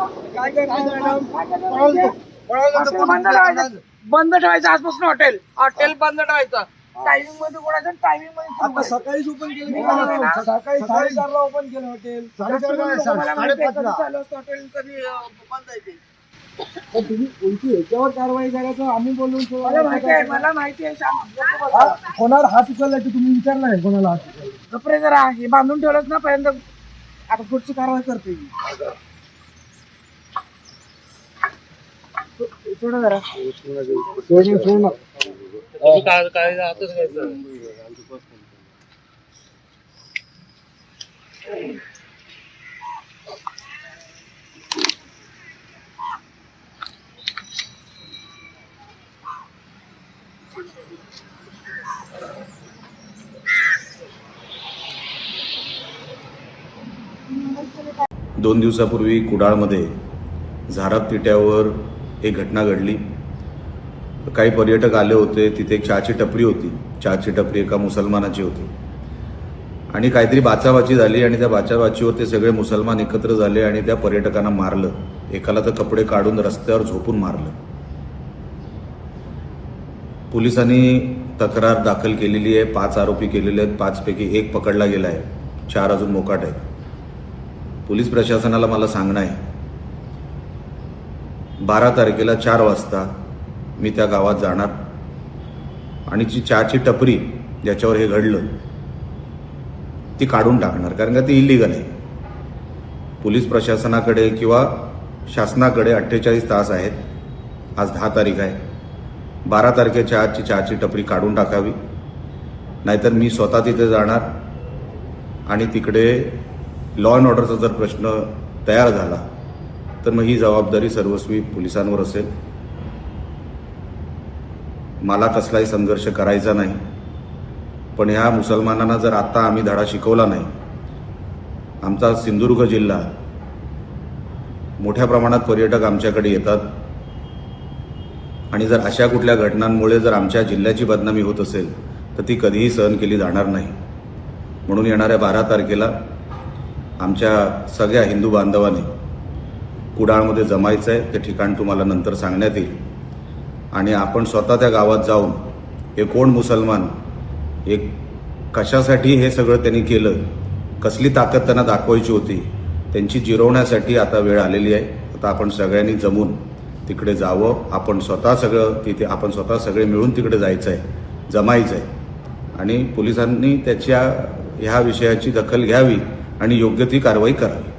काय बंद ठेवायचं. आजपासून हॉटेल. हॉटेल बंद ठेवायचं. टायमिंगमध्ये कोणाचं टायमिंगमध्ये आता सकाळीच ओपन केलं? सकाळी साडेचारला ओपन केलं हॉटेल हॉटेल कधी बंद आहे ते. तुम्ही उलटी ह्याच्यावर कारवाई करायचं आम्ही बोलून तो- मला माहिती आहे मला माहिती आहे. हा, कोणाला हात उचलला की तुम्ही विचारला नाही कोणाला हात उचलला गप्प रे जरा हे बांधून ठेवलंच ना पर्यंत. आता पुढची कारवाई करते मी. सोडा जरा सोडून सोडून दोन दिवसापूर्वी कुडाळमध्ये झाराप तिट्यावर एक घटना घडली. काही पर्यटक आले होते तिथे एक चहाची टपरी होती. चहाची टपरी एका मुसलमानाची होती. आणि काहीतरी बाचाबाची झाली आणि त्या बाचाबाचीवर ते सगळे मुसलमान एकत्र झाले आणि त्या पर्यटकांना मारलं. एकाला तर कपडे काढून रस्त्यावर झोपून मारलं. पोलिसांनी तक्रार दाखल केलेली आहे. पाच आरोपी केलेले आहेत. पाचपैकी एक पकडला गेला आहे. चार अजून मोकाट आहेत. पोलीस प्रशासनाला मला सांगणं आहे. बारा तारखेला चार वाजता मी त्या गावात जाणार. आणि जी चहाची टपरी ज्याच्यावर हे घडलं ती काढून टाकणार कारण का ती इलिगल आहे. पोलीस प्रशासनाकडे किंवा शासनाकडे अठ्ठेचाळीस तास आहेत. आज दहा तारीख आहे. बारा तारखेच्या आजची चहाची टपरी काढून टाकावी. नाहीतर मी स्वतः तिथे जाणार. आणि तिकडे लॉ अँड ऑर्डरचा जर प्रश्न तयार झाला तर मग ही जबाबदारी सर्वस्वी पोलिसांवर असेल. मला कसलाही संघर्ष करायचा नाही. पण ह्या मुसलमानांना जर आत्ता आम्ही धडा शिकवला नाही आमचा सिंधुदुर्ग जिल्हा मोठ्या प्रमाणात पर्यटक आमच्याकडे येतात. आणि जर अशा कुठल्या घटनांमुळे जर आमच्या जिल्ह्याची बदनामी होत असेल तर ती कधीही सहन केली जाणार नाही. म्हणून येणाऱ्या बारा तारखेला आमच्या सगळ्या हिंदू बांधवांनी कुडाळमध्ये जमायचं आहे ते ठिकाण तुम्हाला नंतर सांगण्यात येईल. आणि आपण स्वतः त्या गावात जाऊन हे कोण मुसलमान एक कशासाठी हे सगळं त्यांनी केलं कसली ताकद त्यांना दाखवायची होती त्यांची जिरवण्यासाठी आता वेळ आलेली आहे. आता आपण सगळ्यांनी जमून तिकडे जावं आपण स्वतः सगळं तिथे आपण स्वतः सगळे मिळून तिकडे जायचं आहे जमायचं आहे आणि पोलिसांनी त्याच्या ह्या विषयाची दखल घ्यावी आणि योग्य ती कारवाई करावी.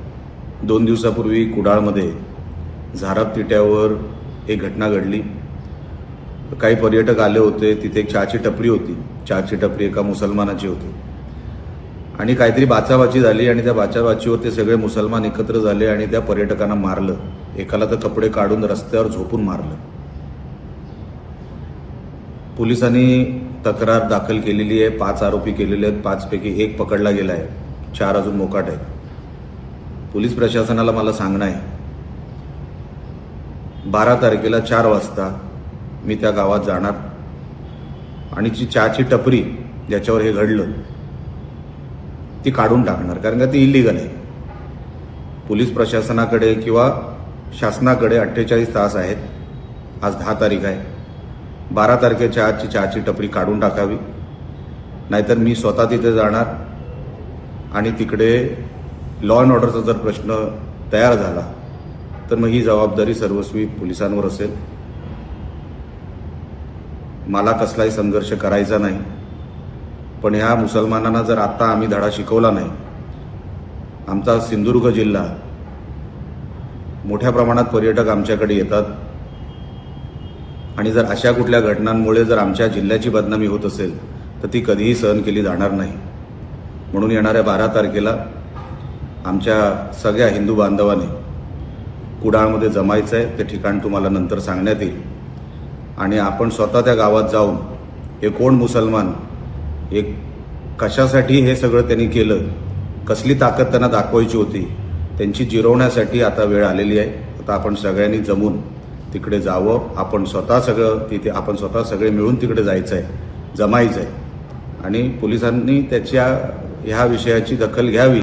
दोन दिवसापूर्वी कुडाळमध्ये झाराप तिट्यावर एक घटना घडली. काही पर्यटक आले होते तिथे एक चहाची टपरी होती. चहाची टपरी एका मुसलमानाची होती. आणि काहीतरी बाचाबाची झाली आणि त्या बाचाबाचीवर ते सगळे मुसलमान एकत्र झाले आणि त्या पर्यटकांना मारलं. एकाला तर कपडे काढून रस्त्यावर झोपून मारलं. पोलिसांनी तक्रार दाखल केलेली आहे. पाच आरोपी केलेले आहेत. पाचपैकी एक पकडला गेला आहे चार अजून मोकाट आहेत. पोलीस प्रशासनाला मला सांगणं आहे. बारा तारखेला चार वाजता मी त्या गावात जाणार. आणि जी चहाची टपरी ज्याच्यावर हे घडलं ती काढून टाकणार. कारण का ती इलिगल आहे. पोलीस प्रशासनाकडे किंवा शासनाकडे अठ्ठेचाळीस तास आहेत. आज दहा तारीख आहे. बारा तारखेच्या आजची चहाची टपरी काढून टाकावी. नाहीतर मी स्वतः तिथे जाणार आणि तिकडे लॉ अँड ऑर्डरचा जर प्रश्न तयार झाला तर मग ही जबाबदारी सर्वस्वी पोलिसांवर असेल. मला कसलाही संघर्ष करायचा नाही. पण ह्या मुसलमानांना जर आत्ता आम्ही धडा शिकवला नाही आमचा सिंधुदुर्ग जिल्हा मोठ्या प्रमाणात पर्यटक आमच्याकडे येतात. आणि जर अशा कुठल्या घटनांमुळे जर आमच्या जिल्ह्याची बदनामी होत असेल तर ती कधीही सहन केली जाणार नाही. म्हणून येणाऱ्या बारा तारखेला आमच्या सगळ्या हिंदू बांधवाने कुडाळमध्ये जमायचं आहे ते ठिकाण तुम्हाला नंतर सांगण्यात येईल. आणि आपण स्वतः त्या गावात जाऊन हे कोण मुसलमान एक कशासाठी हे सगळं त्यांनी केलं कसली ताकद त्यांना दाखवायची होती त्यांची जिरवण्यासाठी आता वेळ आलेली आहे. आता आपण सगळ्यांनी जमून तिकडे जावं आपण स्वतः सगळं तिथे आपण स्वतः सगळे मिळून तिकडे जायचं आहे जमायचं आहे. आणि पोलिसांनी त्याच्या ह्या विषयाची दखल घ्यावी.